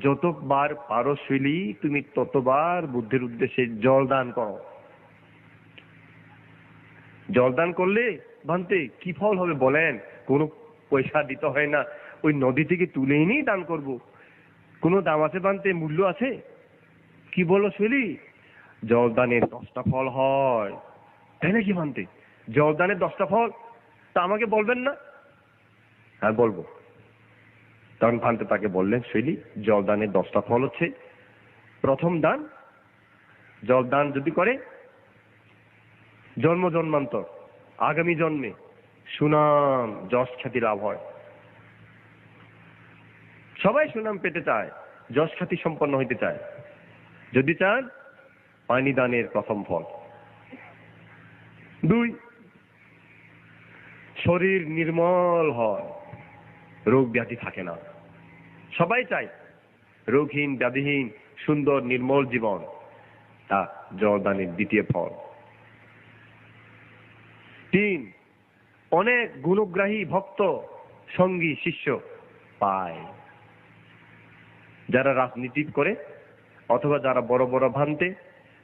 যতবার পারো শৈলী, তুমি ততবার বুদ্ধির উদ্দেশ্যে জল দান করো। জল দান করলে, ভান্তে, কি ফল হবে বলেন? কোনো পয়সা দিতে হয় না। ওই নদী থেকে তুলে এনেই দান করব। কোনো দাম আছে বানতে মূল্য আছে? কি বলো শৈলী? জলদানের দশটা ফল হয়। তাই নাকি মানতে জলদানের দশটা ফল? তা আমাকে বলবেন না? হ্যাঁ বলব। তখন ভান্তে তাকে বললেন, শৈলী, জলদানের দশটা ফল হচ্ছে। প্রথম দান, জলদান যদি করে, জন্ম জন্মান্তর, আগামী জন্মে সুনাম, যশ খ্যাতি লাভ হয়। সবাই সুনাম পেতে চায়, যশ খ্যাতি সম্পন্ন হইতে চায়। যদি চান, পানি দানের প্রথম ফল। দুই, শরীর নির্মল হয়। রোগ ব্যাধি থাকে না। সবাই চায় রোগহীন, ব্যাধিহীন, সুন্দর, নির্মল জীবন। তা জলদানের দ্বিতীয় ফল। তিন, অনেক গুণগ্রাহী ভক্ত, সঙ্গী, শিষ্য পায়। যারা রাজনীতি করে অথবা যারা বড় বড় ভান্তে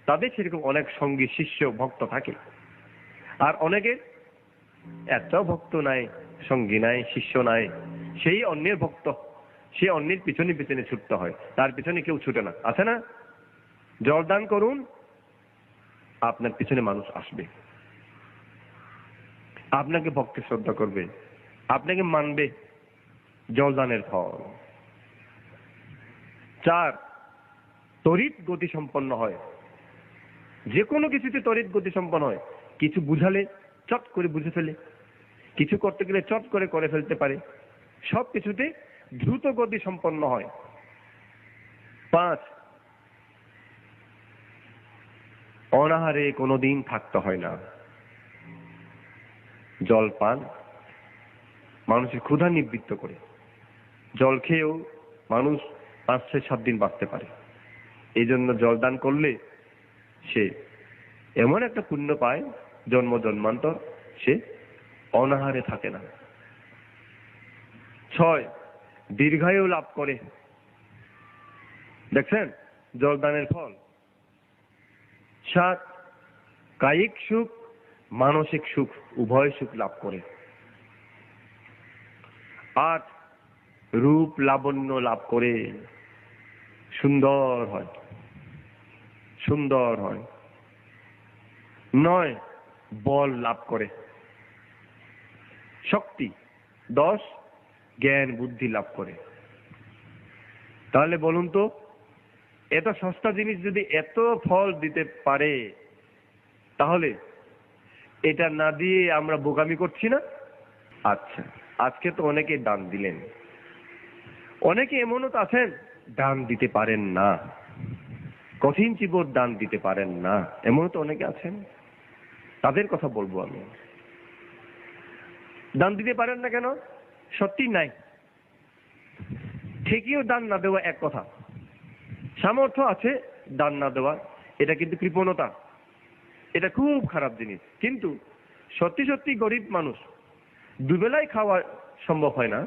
তাদের সেরকম অনেক সঙ্গী, শিষ্য, ভক্ত থাকে। আর অনেকের একটাও ভক্ত নাই, সঙ্গী নাই, শিষ্য নাই। সেই অন্যের ভক্ত সে অন্যের পিছনে পিছনে ছুটতে হয়। তার পিছনে কেউ ছুটে না। আছে না? জলদান করুন, আপনার পিছনে মানুষ আসবে। আপনাকে ভক্তি শ্রদ্ধা করবে। আপনাকে মানবে জলদানের ফল। চার, তড়িৎ গতি সম্পন্ন হয়। যে কোনো কিছুতে তড়িৎ গতি সম্পন্ন হয়। কিছু বুঝালে, চট করে বুঝে ফেলে। কিছু করতে গেলে চট করে করে ফেলতে পারে। সব কিছুতে দ্রুত গতি সম্পন্ন হয়। পাঁচ, অনাহারে কোনোদিন থাকতে হয় না। জল পান, মানুষের ক্ষুধা নিবৃত্ত করে। জল খেয়েও মানুষ পাঁচ ছয় সাত দিন বাঁচতে পারে। এই জন্য জল দান করলে সে এমন একটা পুণ্য পায়, জন্ম জন্মান্তর সে অনাহারে থাকে না। ছয়, দীর্ঘায়ু লাভ করে। দেখছেন? জলদানের ফল। সাত, কায়িক সুখ, মানসিক সুখ, উভয় সুখ লাভ করে। আট, রূপ লাবণ্য লাভ করে। সুন্দর হয়। সুন্দর হয়। নয়, বল লাভ করে। শক্তি। দশ জ্ঞান, বুদ্ধি লাভ করে। তাহলে বলুন তো, এত সস্তা জিনিস যদি এত ফল দিতে পারে, তাহলে এটা না দিয়ে আমরা বোকামি করছি না? আচ্ছা আজকে তো অনেকে দান দিলেন। অনেকে এমনও তো আছেন, দান দিতে পারেন না। কঠিন চিবর দান দিতে পারেন না। এমনও তো অনেকে আছেন। তাদের কথা বলব আমি। দান দিতে পারেন না কেন? সত্যি নাই। ঠিকইও দান না দেওয়া এক কথা। সামর্থ্য আছে দান না দেওয়া, এটা কিন্তু কৃপণতা। এটা খুব খারাপ জিনিস। কিন্তু সত্যি সত্যি গরিব মানুষ দুবেলাই খাওয়া সম্ভব হয় না।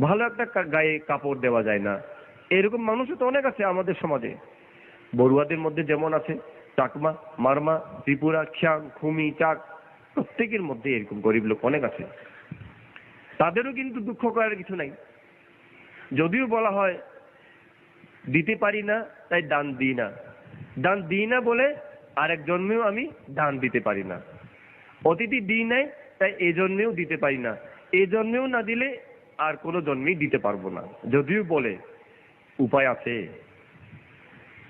ভালো একটা গায়ে কাপড় দেওয়া যায় না। এরকম মানুষও তো অনেক আছে আমাদের সমাজে। বড়ুয়াদের মধ্যে যেমন আছে, চাকমা, মারমা, ত্রিপুরা খিয়াং খুমি, চাক, প্রত্যেকের মধ্যে এরকম গরিব লোক অনেক আছে। তাদেরও কিন্তু দুঃখ করার কিছু নাই। যদিও বলা হয়, দিতে পারি না, তাই দান দিই না। দান দিই না বলে আরেক জন্মেও আমি দান দিতে পারি না। অতিথি দিই নাই, তাই এই জন্মেও দিতে পারি না। এই জন্মেও না দিলে আর কোনো জন্মেই দিতে পারব না। যদিও বলে, উপায় আছে।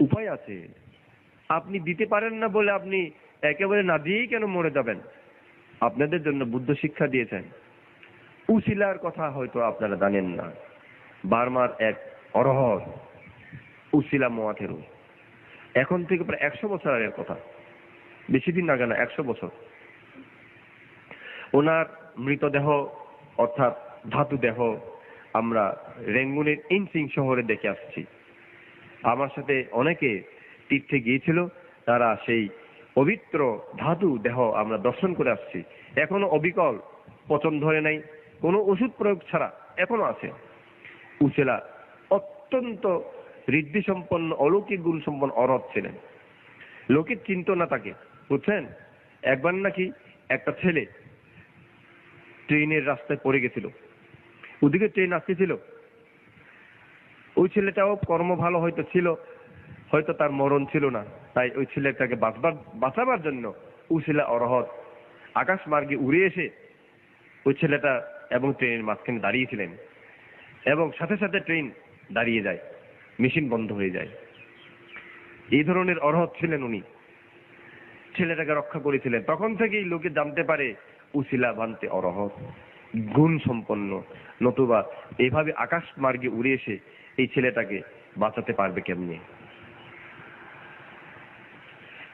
উপায় আছে। আপনি দিতে পারেন না বলে আপনি একেবারে না দিয়েই কেন মরে যাবেন? আপনাদের জন্য বুদ্ধ শিক্ষা দিয়েছেন। উশিলার কথা হয়তো আপনারা জানেন না। বার্মার এক অরহর উশিলা মোয়াথেরু। এখন থেকে প্রায় একশো বছর আগের কথা। বেশি দিন আগে না, একশো বছর। ওনার মৃতদেহ, অর্থাৎ ধাতু দেহ আমরা রেঙ্গুনের ইনসিং শহরে দেখে আসছি। আমার সাথে অনেকে তীর্থে গিয়েছিল, তারা সেই পবিত্র ধাতু দেহ আমরা দর্শন করে আসছি। এখনও অবিকল, পচন ধরে নাই। কোনো ওষুধ প্রয়োগ ছাড়া এখনও আছে। উচেলা অত্যন্ত ঋদ্ধি সম্পন্ন অলৌকিক গুণ সম্পন্ন অরথ ছিলেন। লোকে চিন্ত না তাকে। বুঝছেন? একবার নাকি একটা ছেলে ট্রেনের রাস্তায় পড়ে গেছিল। ওদিকে ট্রেন আসতেছিল। ওই ছেলেটাও কর্ম ভালো হয়তো ছিল, হয়তো তার মরণ ছিল না। তাই ওই ছেলেটাকে বাঁচবার, বাঁচাবার জন্য ছেলে অরহত আকাশ মার্গে উড়ে এসে ওই ছেলেটা এবং ট্রেনের মাঝখানে দাঁড়িয়েছিলেন এবং সাথে সাথে ট্রেন দাঁড়িয়ে যায়, মেশিন বন্ধ হয়ে যায়। এই ধরনের অরহত ছিলেন উনি। ছেলেটাকে রক্ষা করেছিলেন। তখন থেকেই লোকে জানতে পারে উসিলা ভান্তে অরহত গুণ সম্পন্ন নতুবা এভাবে আকাশ মার্গে উড়ে এসে এই ছেলেটাকে বাঁচাতে পারবে কেমনে?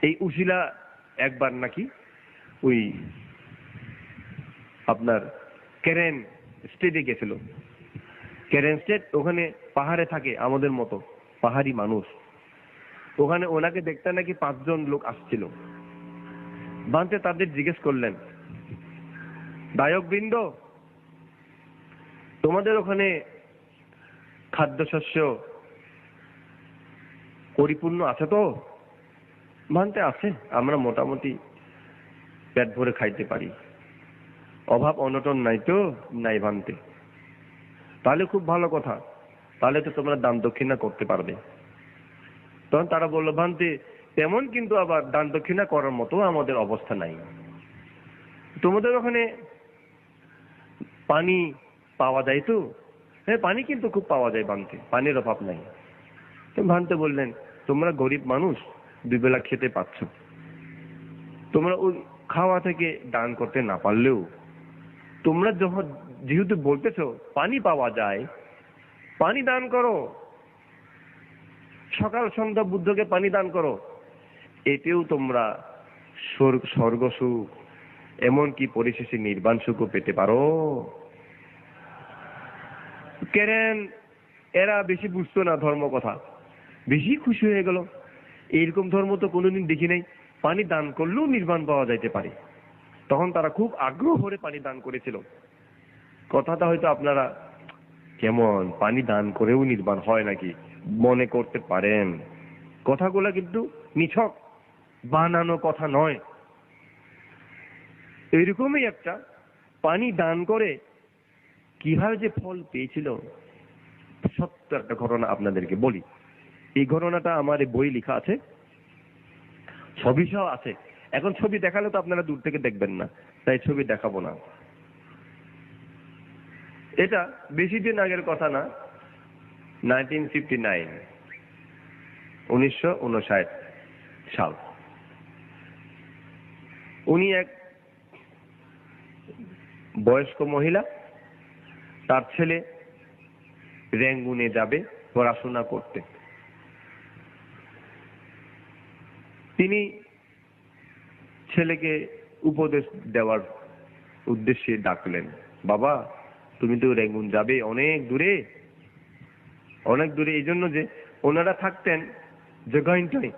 এই উশিলা একবার নাকি ওই আপনার কেরেন স্টেটে গেছিল। কেরেন স্টেট ওখানে পাহাড়ে থাকে আমাদের মতো, পাহাড়ি মানুষ। ওখানে ওনাকে দেখতে নাকি পাঁচজন লোক আসছিল। বানতে তাদের জিজ্ঞেস করলেন, দায়ক বৃন্দ, তোমাদের ওখানে খাদ্যশস্য পরিপূর্ণ আছে তো? ভান্তে আছে, আমরা মোটামুটি পেট ভরে খাইতে পারি। অভাব অনটন নাই তো, নাই ভান্তে। তাহলে খুব ভালো কথা। তাহলে তো তোমরা দান দক্ষিণা করতে পারবে। তখন তারা বলল, ভান্তে, তেমন কিন্তু আবার দান দক্ষিণা করার মতো আমাদের অবস্থা নাই। তোমাদের ওখানে পানি পাওয়া যায় তো? হ্যাঁ পানি কিন্তু খুব পাওয়া যায় বানতে পানির অভাব নাই। তো ভানতে বললেন, তোমরা গরিব মানুষ দুই বেলা খেতে পাচ্ছ। তোমরা ওই খাওয়া থেকে দান করতে না পারলেও তোমরা যখন যেহেতু বলতেছো, পানি পাওয়া যায়, পানি দান করো। সকাল সন্ধ্যা বুদ্ধকে পানি দান করো। এতেও তোমরা স্বর্গ সুখ, এমনকি পরিশেষে নির্বাণ সুখও পেতে পারো। কেরেন, এরা বেশি বুঝতো না ধর্ম কথা। বেশি খুশি হয়ে গেল। এইরকম ধর্ম তো কোনোদিন দেখি নাই। পানি দান করলেও নির্বাণ পাওয়া যাইতে পারে। তখন তারা খুব আগ্রহ ভরে পানি দান করেছিল। কথাটা হয়তো আপনারা, কেমন, পানি দান করেও নির্বাণ হয় নাকি? মনে করতে পারেন। কথাগুলা কিন্তু নিছক, বানানো কথা নয়। এইরকমই একটা পানি দান করে কীভাবে যে ফল পেয়েছিল, সত্য একটা ঘটনা আপনাদেরকে বলি। এই ঘটনাটা আমার বই লেখা আছে ছবি সহ আছে। এখন ছবি দেখালে তো আপনারা দূর থেকে দেখবেন না, তাই ছবি দেখাবো না। এটা বেশি দিন আগের কথা না নাইনটিন ফিফটি নাইন উনিশশো উনষাট সাল। উনি এক বয়স্ক মহিলা, তার ছেলে র্যাঙ্গুনে যাবে পড়াশোনা করতে। তিনি ছেলেকে উপদেশ দেওয়ার উদ্দেশ্যে ডাকলেন। বাবা, তুমি তো রেঙ্গুন যাবে অনেক দূরে। অনেক দূরে, এই জন্য যে ওনারা থাকতেন জগাইনটাই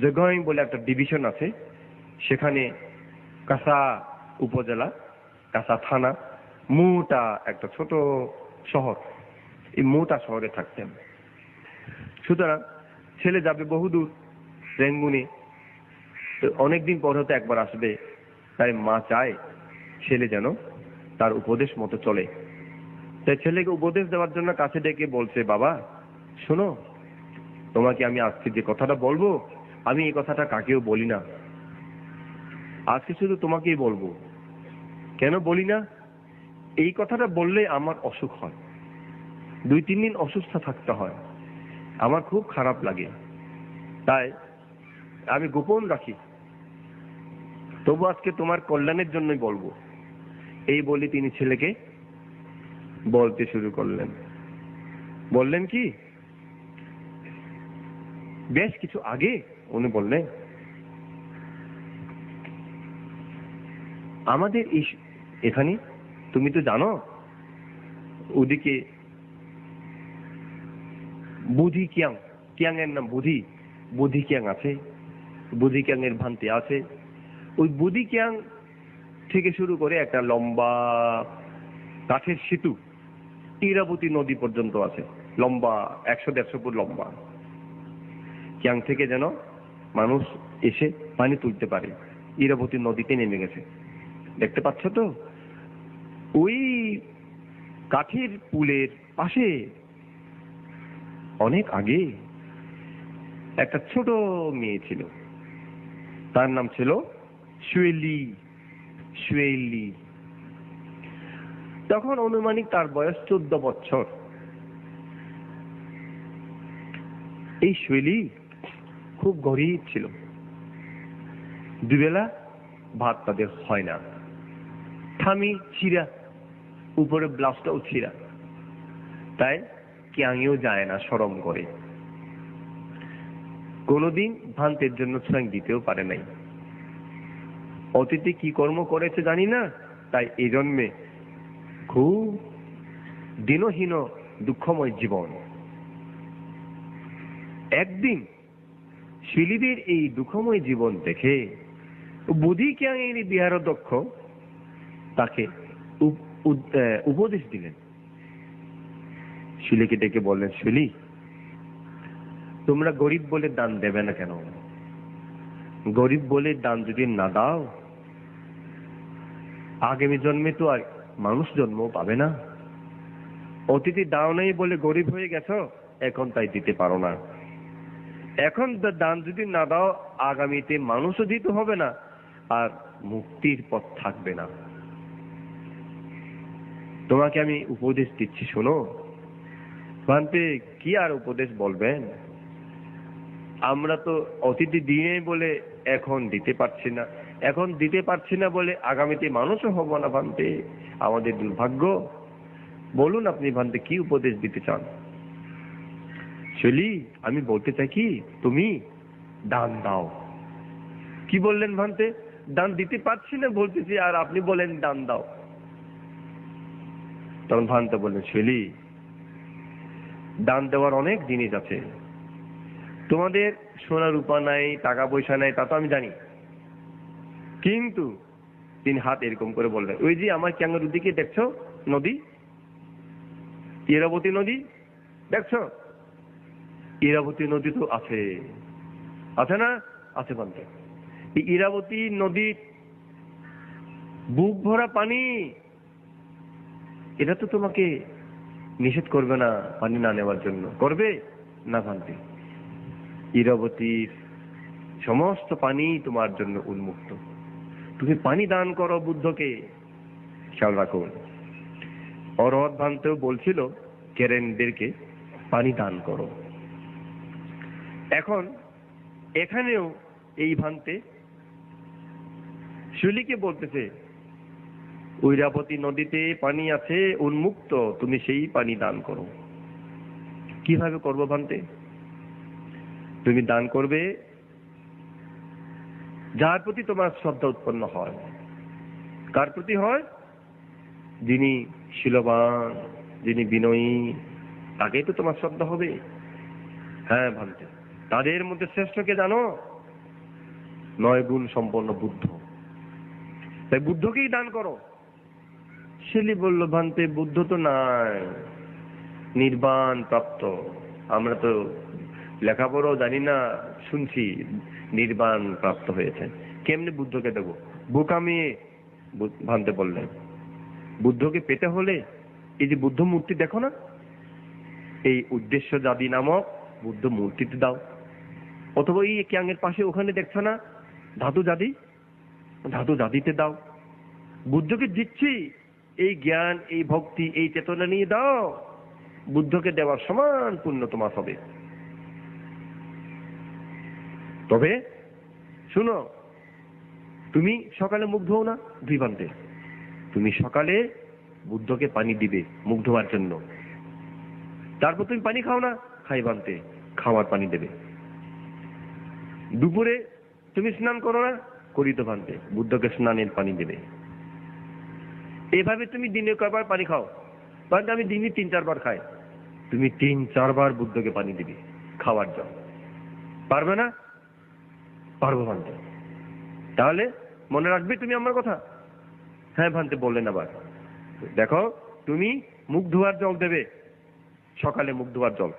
জগাইন বলে একটা ডিভিশন আছে। সেখানে কাসা উপজেলা, কাসা থানা, মুটা একটা ছোট শহর। এই মুটা শহরে থাকতেন। সুতরাং ছেলে যাবে বহুদূর রেঙ্গুনে। অনেকদিন পর হতে একবার আসবে। তাই মা চায় ছেলে যেন তার উপদেশ মতো চলে। তাই ছেলেকে উপদেশ দেওয়ার জন্য কাছে ডেকে বলছে, বাবা, শোনো, তোমাকে আমি আজকে যে কথাটা বলব, আমি এই কথাটা কাকেও বলি না। আজকে শুধু তোমাকেই বলব। কেন বলি না? এই কথাটা বললে আমার অসুখ হয়। দুই, তিন দিন অসুস্থ থাকতে হয়। আমার খুব খারাপ লাগে। তাই আমি গোপন রাখি। তবু আজকে তোমার কল্যাণের জন্যই বলব। এই বলে তিনি ছেলেকে বলতে শুরু করলেন। বললেন কি? বেশ কিছু আগে উনি বললেন, আমাদের এখানে? তুমি তো জানো? ওদিকে বুধি কিয়াং কিয়াং এর নাম বুধি বুধি কিয়াং আছে, বুধি কিয়াং এর ভান্তি আছে ওই বুধি কিয়াং থেকে শুরু করে একটা লম্বা কাঠের সেতু ইরাবতী নদী পর্যন্ত আছে। লম্বা, একশো দেড়শো ফুট লম্বা। ক্যাং থেকে যেন মানুষ এসে পানি তুলতে পারে। ইরাবতী নদীতে নেমে গেছে। দেখতে পাচ্ছ তো? ওই কাঠের পুলের পাশে অনেক আগে একটা ছোট মেয়ে ছিল। তার নাম ছিল সুয়েলি সুয়েলি তখন অনুমানিক তার বয়স চোদ্দ বছর। এই শৈলী খুব গরিব ছিল। দুবেলা ভাত তাদের হয় না। থামি ছিঁড়া উপরে ব্লাউজটাও ছিঁড়া তাই ক্যাঙেও যায় না সরম করে। কোনোদিন ভান্তের জন্য ছুঁয়াং দিতেও পারে নাই। অতীতে কি কর্ম করেছে জানি না, তাই এই জন্মে খুব দিনহীন দুঃখময় জীবন। একদিন শিলিদের এই দুঃখময় জীবন দেখে বুধি ক্যাঙের বিহার দক্ষ তাকে উপদেশ দিলেন। শিলিকে ডেকে বললেন, শিলি, তোমরা গরিব বলে দান দেবে না কেন? গরিব বলে দান যদি না দাও আগামী জন্মে তো আর মানুষ জন্ম পাবে না। অতিথি দাও নেই বলে গরিব হয়ে গেছো, এখন তাই দিতে পারো না। এখন দান যদি না দাও, আগামীতে মানুষও দিতে হবে না, আর মুক্তির পথ থাকবে না। তোমাকে আমি উপদেশ দিচ্ছি, শোনো। ভান্তে কি আর উপদেশ বলবেন? আমরা তো অতিথি দিয়ে বলে এখন দিতে পারছি না। এখন দিতে পারছি না বলে আগামীতে মানুষও হব না ভান্তে। আমাদের দুর্ভাগ্য। বলুন আপনি ভান্তে কি উপদেশ দিতে চান? শৈলী, আমি বলতে চাই কি, তুমি দান দাও। কি বললেন ভান্তে? দান দিতে পারছি না বলতেছি, আর আপনি বলেন দান দাও। তখন ভান্তে বললেন, শৈলী, দান দেওয়ার অনেক জিনিস আছে। তোমাদের সোনা রূপা নাই, টাকা পয়সা নাই, তা তো আমি জানি। কিন্তু তিনি হাত এরকম করে বললেন ওই যে আমার ক্যাঙ্গারুর দিকে দেখছ? নদী? ইরাবতী নদী? দেখছ? ইরাবতী নদী তো আছে। আছে না? আছে এই ইরাবতী নদীর বুক ভরা পানি, এটা তো তোমাকে নিষেধ করবে না পানি না নেওয়ার জন্য। করবে না ভান্তি ইরাবতীর সমস্ত পানি তোমার জন্য উন্মুক্ত। তুমি পানি দান করো বুদ্ধকে। খেয়াল রাখুন অরহত ভান্তেও বলছিল, কেরেনদেরকে পানি দান করো। এখন এখানেও এই ভান্তে শুলিকে বলতেছে, ঐরাবতী নদীতে পানি আছে, উন্মুক্ত, তুমি সেই পানি দান করো। কীভাবে করব ভান্তে? তুমি দান করবে যার প্রতি তোমার শ্রদ্ধা উৎপন্ন হয়। কার প্রতি হয়? যিনি শিলবান, যিনি বিনয়ী, তাকেই তো তোমার শ্রদ্ধা হবে। হ্যাঁ ভান্তে তাদের মধ্যে শ্রেষ্ঠকে জানো? নয় গুণ সম্পন্ন বুদ্ধ। তাই বুদ্ধকেই দান করো। শেলি বলল, ভান্তে, বুদ্ধ তো নাই। নির্বাণ প্রাপ্ত। আমরা তো লেখাপড়াও জানি না, শুনছি নির্বাণ প্রাপ্ত হয়েছে। কেমনি বুদ্ধকে দেবো? বোকামি ভান্তে বললেন বুদ্ধকে পেতে হলে এই যে বুদ্ধ মূর্তি দেখো না? এই উদ্দেশ্য জাদি নামক বুদ্ধ মূর্তিতে দাও। অথবা এই ক্যাঙের পাশে ওখানে দেখছ না? ধাতু জাদি ধাতু জাদিতে দাও। বুদ্ধকে দিচ্ছি, এই জ্ঞান, এই ভক্তি, এই চেতনা নিয়ে দাও। বুদ্ধকে দেওয়ার সমান পুণ্য তোমার হবে তবে শুনো, তুমি সকালে মুখ ধোও না দুই বান্তে তুমি সকালে বুদ্ধকে পানি দিবে মুখ ধোয়ার জন্য। তারপর তুমি পানি খাও না খাই বানতে খাওয়ার পানি দেবে। দুপুরে তুমি স্নান করো না করিত বানতে বুদ্ধকে স্নানের পানি দেবে। এভাবে তুমি দিনে কয়বার পানি খাও? বানতে আমি দিনে তিন চারবার খাই। তুমি তিন চারবার বুদ্ধকে পানি দিবে, খাওয়ার জন্য। পারবে না? পারব ভান্তে। তাহলে মনে রাখবে তুমি আমার কথা? হ্যাঁ ভান্তে, বললেন আবার। দেখো, তুমি মুখ ধোয়ার জল দেবে। সকালে মুখ ধোয়ার জল।